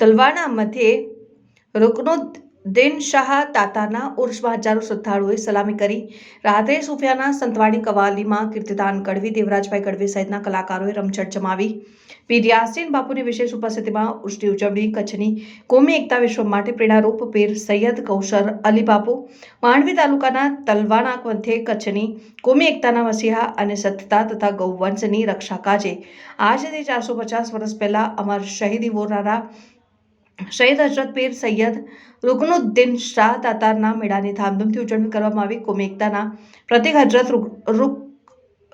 તલવાણા મધ્યે રુકનુદ્દીન શાહ તાતાના ઉર્ષમાં હજારો શ્રદ્ધાળુઓએ સલામી કરી. રાત્રે સુફિયાના સંતવાણી કવાલીમાં કીર્તિદાન ગઢવી દેવરાજભાઈ ગઢવી સહિતના કલાકારોએ રમઝટ જમાવી. પીર યાસીન બાપુની વિશેષ ઉપસ્થિતિમાં ઉર્ષની ઉજવણી, કચ્છની કોમી એકતા વિશ્વ માટે પ્રેરણારૂપ પીર સૈયદ કૌશર અલી બાપુ, માંડવી તાલુકાના તલવાણા પંથે કચ્છની કોમી એકતાના મસીહા અને સત્યતા તથા ગૌવંશની રક્ષા કાજે. આજથી ચારસો પચાસ વર્ષ પહેલાં અમર શહીદી વોરાના શહીદ હજરત પીર સૈયદ રુકનુદ્દીન શાહ તાતારના મેળાની ધામધૂમથી ઉજવણી કરવામાં આવી. કોમી એકતાના પ્રતિક હજરત રુક- રુક-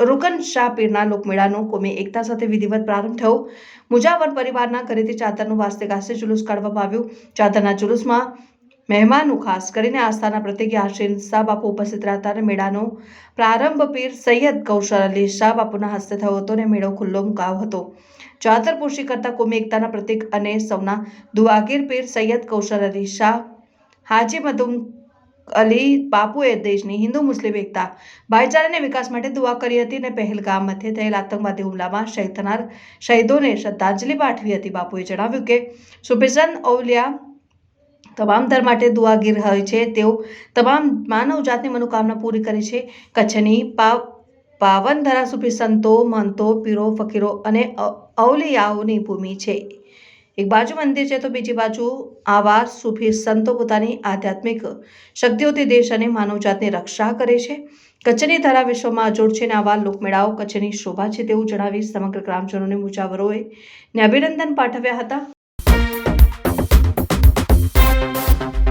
રૂકન શાહ પીરના લોકમેળાનો કોમી એકતા સાથે વિધિવત પ્રારંભ થયો. મુજાવર પરિવારના ઘરેથી ચાદરનું વાસ્તે ગાસ્તે જુલુસ કાઢવામાં આવ્યું. ચાદરના જુલુસમાં મહેમાનો, ખાસ કરીને આસ્થાના પ્રતિક યાસીન શાહ બાપુ ઉપસ્થિત રહ્યા હતા અને મેળાનો પ્રારંભ પીર સૈયદ કૌશલ અલી શાહ બાપુના હસ્તે થયો હતો અને મેળો ખુલ્લો મુકાયો હતો. ચાદર કરતા કોમી એકતાના પ્રતિક અને સૌના દુઆગીર પીર સૈયદ કૌશલ અલી શાહ, હાજી મધુમ અલી બાપુએ દેશની હિન્દુ મુસ્લિમ એકતા, ભાઈચારાને વિકાસ માટે દુઆ કરી હતી અને પહેલગામ મધ્યે થયેલ આતંકવાદી હુમલામાં શહીદ થનાર શહીદોને શ્રદ્ધાંજલિ પાઠવી હતી. બાપુએ જણાવ્યું કે સુફિઝન ઔલિયા તમામ ધર્મ માટે દુઆગીર હોય છે તેઓ તમામ માનવ જાતની મનોકામના પૂરી કરે છે કચ્છની પા પાવન ધરા સુફી સંતો મંતો પીરો ફકીરો અને અવલિયાઓની ભૂમિ છે એક બાજુ મંદિર છે તો બીજી બાજુ આવા સુફી સંતો પોતાની આધ્યાત્મિક શક્તિઓથી દેશ અને માનવજાતની રક્ષા કરે છે કચ્છની ધરા વિશ્વમાં અજોડ છે અને આવા લોકમેળાઓ કચ્છની શોભા છે તેવું જણાવી સમગ્ર ગ્રામજનોને મુજાવરોએ ને અભિનંદન પાઠવ્યા હતા।